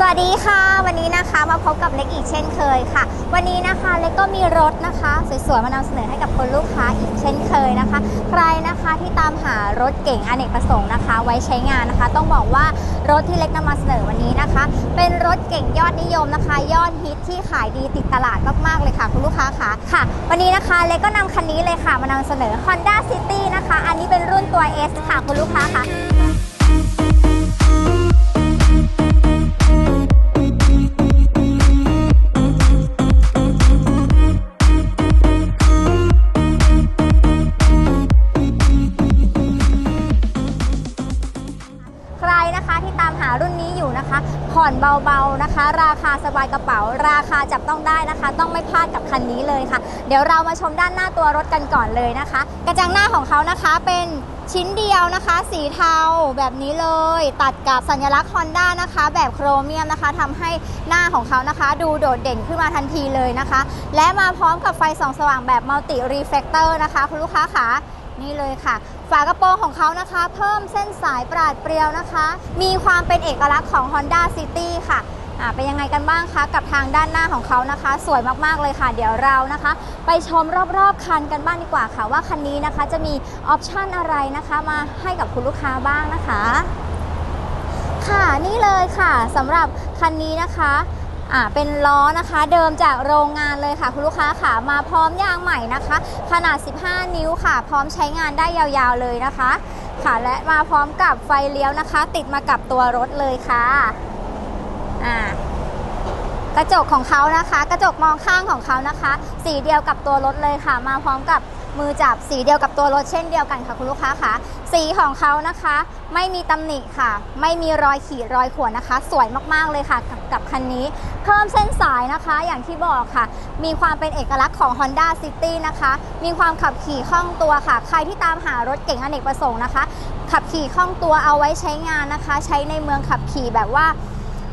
สวัสดีค่ะ วันนี้นะคะมาพบกับเล็กอีกเช่นเคยค่ะ วันนี้นะคะเล็กก็มีรถนะคะสวยๆมานำเสนอให้กับคนลูกค้าอีกเช่นเคยนะคะ ใครนะคะที่ตามหารถเก่งอเนกประสงค์นะคะ ไว้ใช้งานนะคะ ต้องบอกว่ารถที่เล็กนำมาเสนอวันนี้นะคะ เป็นรถเก่งยอดนิยมนะคะ ยอดฮิตที่ขายดีติดตลาดมากๆเลยค่ะ คุณลูกค้าค่ะค่ะ วันนี้นะคะเล็กก็นำคันนี้เลยค่ะมานำเสนอ Honda City นะคะ อันนี้เป็นรุ่นตัว S ค่ะคุณลูกค้าค่ะ นะคะ ราคาสบายกระเป๋า ราคาจับต้องได้นะคะ ต้องไม่พลาดกับคันนี้เลยค่ะ เดี๋ยวเรามาชมด้านหน้าตัวรถกันก่อนเลยนะคะ กระจังหน้าของเขานะคะเป็นชิ้นเดียวนะคะ สีเทาแบบนี้เลย ตัดกับสัญลักษณ์ Honda นะคะ แบบโครเมียมนะคะทำให้หน้าของเขานะคะ ดูโดดเด่นขึ้นมาทันทีเลยนะคะ และมาพร้อมกับไฟส่องสว่างแบบมัลติรีเฟกเตอร์นะคะ คุณลูกค้าค่ะนี่เลยค่ะ ฝากระโปรงของเขานะคะ เพิ่มเส้นสายปราดเปรียวนะคะ มีความเป็นเอกลักษณ์ของ Honda City ค่ะ เป็นยังไงกันบ้างคะกับทางด้านหน้าของเขานะคะ สวยมากๆเลยค่ะ เดี๋ยวเรานะคะ ไปชมรอบๆคันกันบ้างดีกว่าค่ะ ว่าคันนี้นะคะจะมีออปชันอะไรนะคะมาให้กับคุณลูกค้าบ้างนะคะ ค่ะนี่เลยค่ะสำหรับคันนี้นะคะอ่าเป็นล้อนะคะเดิมจากโรงงานเลยค่ะ คุณลูกค้าค่ะมาพร้อมยางใหม่นะคะ ขนาด 15 นิ้วค่ะ พร้อมใช้งานได้ยาวๆเลยนะคะ ค่ะและมาพร้อมกับไฟเลี้ยวนะคะ ติดมากับตัวรถเลยค่ะ อ่ากระจกของเขานะคะ กระจกมองข้างของเขานะคะ สีเดียวกับตัวรถเลยค่ะ มาพร้อมกับมือจับสีเดียวกับตัวรถเช่นเดียวกันค่ะคุณลูกค้าค่ะ สีของเขานะคะ ไม่มีตำหนิค่ะ ไม่มีรอยขีดรอยข่วนนะคะ สวยมากๆเลยค่ะกับกับคันนี้ เพิ่มเส้นสายนะคะอย่างที่บอกค่ะ มีความเป็นเอกลักษณ์ของ Honda City นะคะ มีความขับขี่คล่องตัวค่ะ ใครที่ตามหารถเก่งอเนกประสงค์นะคะ ขับขี่คล่องตัวเอาไว้ใช้งานนะคะ ใช้ในเมืองขับขี่แบบว่า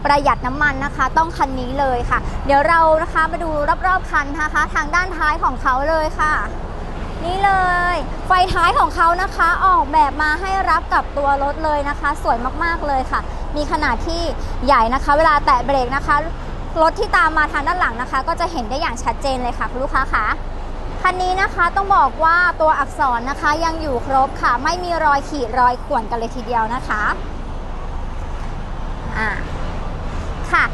ประหยัดน้ำมันนะคะ ต้องคันนี้เลยค่ะ เดี๋ยวเรานะคะมาดูรอบๆคันนะคะ ทางด้านท้ายของเขาเลยค่ะนี่เลย ไฟท้ายของเขานะคะออกแบบมาให้รับกับตัวรถเลยนะคะ สวยมากๆเลยค่ะ มีขนาดที่ใหญ่นะคะ เวลาแตะเบรกนะคะ รถที่ตามมาทางด้านหลังนะคะ ก็จะเห็นได้อย่างชัดเจนเลยค่ะคุณลูกค้าค่ะคันนี้นะคะต้องบอกว่าตัวอักษรนะคะยังอยู่ครบค่ะ ไม่มีรอยขีดรอยข่วนกันเลยทีเดียวนะคะอ่า ค่ะ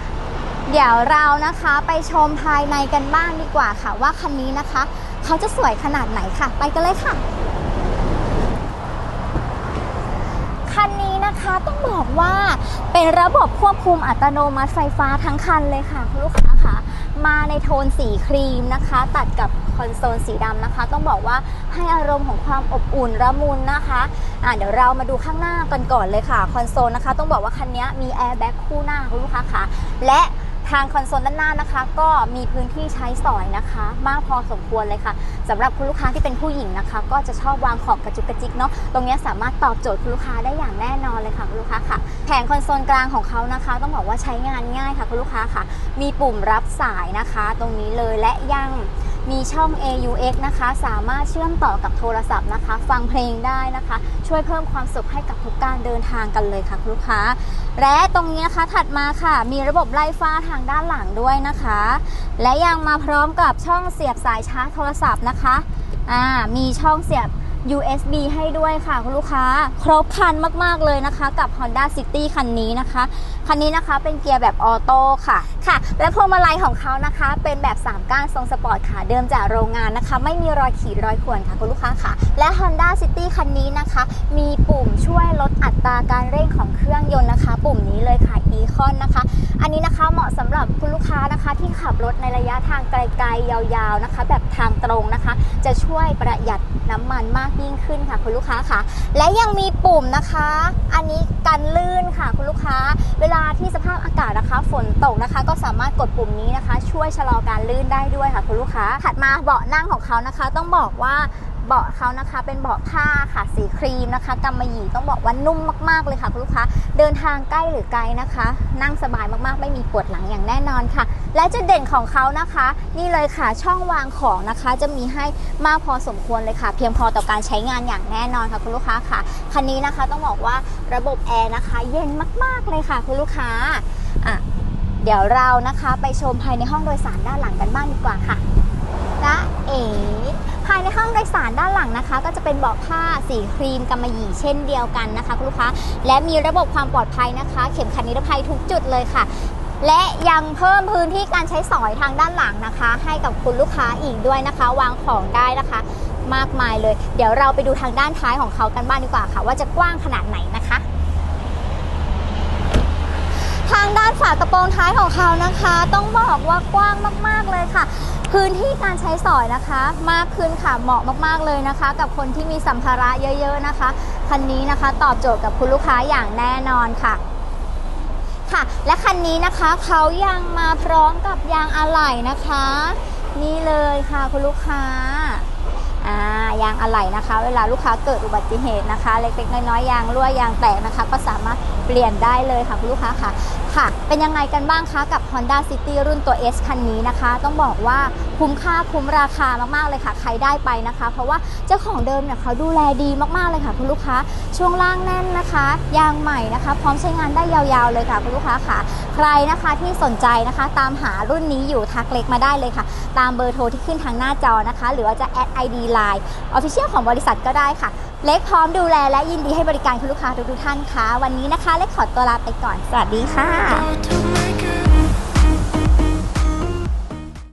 เดี๋ยวเรานะคะไปชมภายในกันบ้างดีกว่าค่ะ ว่าคันนี้นะคะ เขาจะสวยขนาดไหนค่ะ ไปกันเลยค่ะ คันนี้นะคะต้องบอกว่าเป็นระบบควบคุมอัตโนมัติไฟฟ้าทั้งคันเลยค่ะคุณลูกค้าค่ะ มาในโทนสีครีมนะคะ ตัดกับคอนโซลสีดำนะคะ ต้องบอกว่าให้อารมณ์ของความอบอุ่นระมุนนะคะอ่าเดี๋ยวเรามาดูข้างหน้ากันก่อนเลยค่ะ คอนโซลนะคะ ต้องบอกว่าคันนี้มีแอร์แบ็กคู่หน้าคุณลูกค้าค่ะและ ทางคอนโซลด้านหน้านะคะ ก็มีพื้นที่ใช้สอยนะคะ มากพอสมควรเลยค่ะสำหรับคุณลูกค้าที่เป็นผู้หญิงนะคะ ก็จะชอบวางของกระจุกกระจิกเนาะตรงนี้สามารถตอบโจทย์คุณลูกค้าได้อย่างแน่นอนเลยค่ะคุณลูกค้าค่ะแผงคอนโซลกลางของเขานะคะ ต้องบอกว่าใช้งานง่ายค่ะคุณลูกค้าค่ะ มีปุ่มรับสายนะคะ ตรงนี้เลยและยัง มีช่อง AUX นะคะ สามารถเชื่อมต่อกับโทรศัพท์นะคะ ฟังเพลงได้นะคะ ช่วยเพิ่มความสุขให้กับทุกการเดินทางกันเลยค่ะลูกค้า และตรงนี้นะคะถัดมาค่ะ มีระบบไล่ฟ้าทางด้านหลังด้วยนะคะ และยังมาพร้อมกับช่องเสียบสายชาร์จโทรศัพท์นะคะ อ่า มีช่องเสียบ USB ให้ด้วยค่ะคุณลูกค้า ครบคันมาก ๆ เลยนะคะ กับ Honda City คันนี้นะคะ คันนี้นะคะเป็นเกียร์แบบออโต้ค่ะค่ะ และพวงมาลัยของเขานะคะ เป็นแบบ 3 ก้านทรงสปอร์ตค่ะเดิมจากโรงงานนะคะ ไม่มีรอยขีดรอยข่วนค่ะคุณลูกค้าค่ะ และ Honda City คันนี้นะคะ มีปุ่มช่วยลดอัตราการเร่งของเครื่องยนต์นะคะ ปุ่มนี้เลยค่ะ e-con นะคะ อันนี้นะคะเหมาะสำหรับคุณลูกค้านะคะที่ขับรถในระยะทางไกลๆ ยาวๆนะคะ แบบทางตรงนะคะ จะช่วยประหยัดน้ำมันมากยิ่งขึ้นค่ะ คุณลูกค้าค่ะ และยังมีปุ่มนะคะ อันนี้กันลื่นค่ะ คุณลูกค้า เวลาที่สภาพอากาศนะคะ ฝนตกนะคะ ก็สามารถกดปุ่มนี้นะคะ ช่วยชะลอการลื่นได้ด้วยค่ะ คุณลูกค้าถัดมาเบาะนั่งของเขานะคะ ต้องบอกว่า เบาะเขานะคะ เป็นเบาะผ้าค่ะสีครีมนะคะกำมะหยี่ต้องบอกว่านุ่มมากๆเลยค่ะคุณลูกค้าเดินทางใกล้หรือไกลนะคะ นั่งสบายมากๆ ไม่มีปวดหลังอย่างแน่นอนค่ะ และจุดเด่นของเขานะคะ นี่เลยค่ะช่องวางของนะคะ จะมีให้มากพอสมควรเลยค่ะ เพียงพอต่อการใช้งานอย่างแน่นอนค่ะคุณลูกค้าค่ะคันนี้นะคะต้องบอกว่าระบบแอร์นะคะ เย็นมากๆเลยค่ะคุณลูกค้าอะเดี๋ยวเรานะคะไปชมภายในห้องโดยสารด้านหลังกันบ้างดีกว่าค่ะจ้าเอ๋ ภายในห้องโดยสารด้านหลังนะคะ ก็จะเป็นเบาะผ้าสีครีมกำมะหยี่เช่นเดียวกันนะคะคุณลูกค้า และมีระบบความปลอดภัยนะคะ เข็มขัดนิรภัยทุกจุดเลยค่ะ และยังเพิ่มพื้นที่การใช้สอยทางด้านหลังนะคะ ให้กับคุณลูกค้าอีกด้วยนะคะ วางของได้นะคะ มากมายเลย เดี๋ยวเราไปดูทางด้านท้ายของเขากันบ้างดีกว่าค่ะ ว่าจะกว้างขนาดไหนนะคะทางด้านฝากระโปรงท้ายของเขานะคะ ต้องบอกว่ากว้างมาก ๆ เลยค่ะ พื้นที่การใช้สอยนะคะ มากขึ้นค่ะเหมาะมากๆเลยนะคะ กับคนที่มีสัมภาระเยอะ ๆนะคะ คันนี้นะคะตอบโจทย์กับคุณลูกค้าอย่างแน่นอนค่ะค่ะ และคันนี้นะคะเขายังมาพร้อมกับยางอะไหล่นะคะ นี่เลยค่ะคุณลูกค้าอ่ายางอะไหล่นะคะ เวลาลูกค้าเกิดอุบัติเหตุนะคะ เล็กๆน้อยๆยางรั่วยางแตกนะคะ ก็สามารถเปลี่ยนได้เลยค่ะคุณลูกค้าค่ะ ค่ะ เป็นยังไงกันบ้างคะกับ Honda City รุ่นตัว S คันนี้นะคะ ต้องบอกว่าคุ้มค่าคุ้มราคามาก ๆ เลยค่ะ ใครได้ไปนะคะ เพราะว่าเจ้าของเดิมเนี่ยเขาดูแลดีมาก ๆ เลยค่ะ คุณลูกค้า ช่วงล่างแน่นนะคะ ยางใหม่นะคะ พร้อมใช้งานได้ยาว ๆ เลยค่ะ คุณลูกค้าค่ะ ใครนะคะที่สนใจนะคะ ตามหารุ่นนี้อยู่ทักเล็กมาได้เลยค่ะ ตามเบอร์โทรที่ขึ้นทางหน้าจอนะคะ หรือว่าจะแอด ID Line Official ของบริษัทก็ได้ค่ะ เล็กพร้อมดูแลและยินดีให้บริการคุณลูกค้าทุกๆท่านค่ะ วันนี้นะคะ เล็กขอตัวลาไปก่อน สวัสดีค่ะ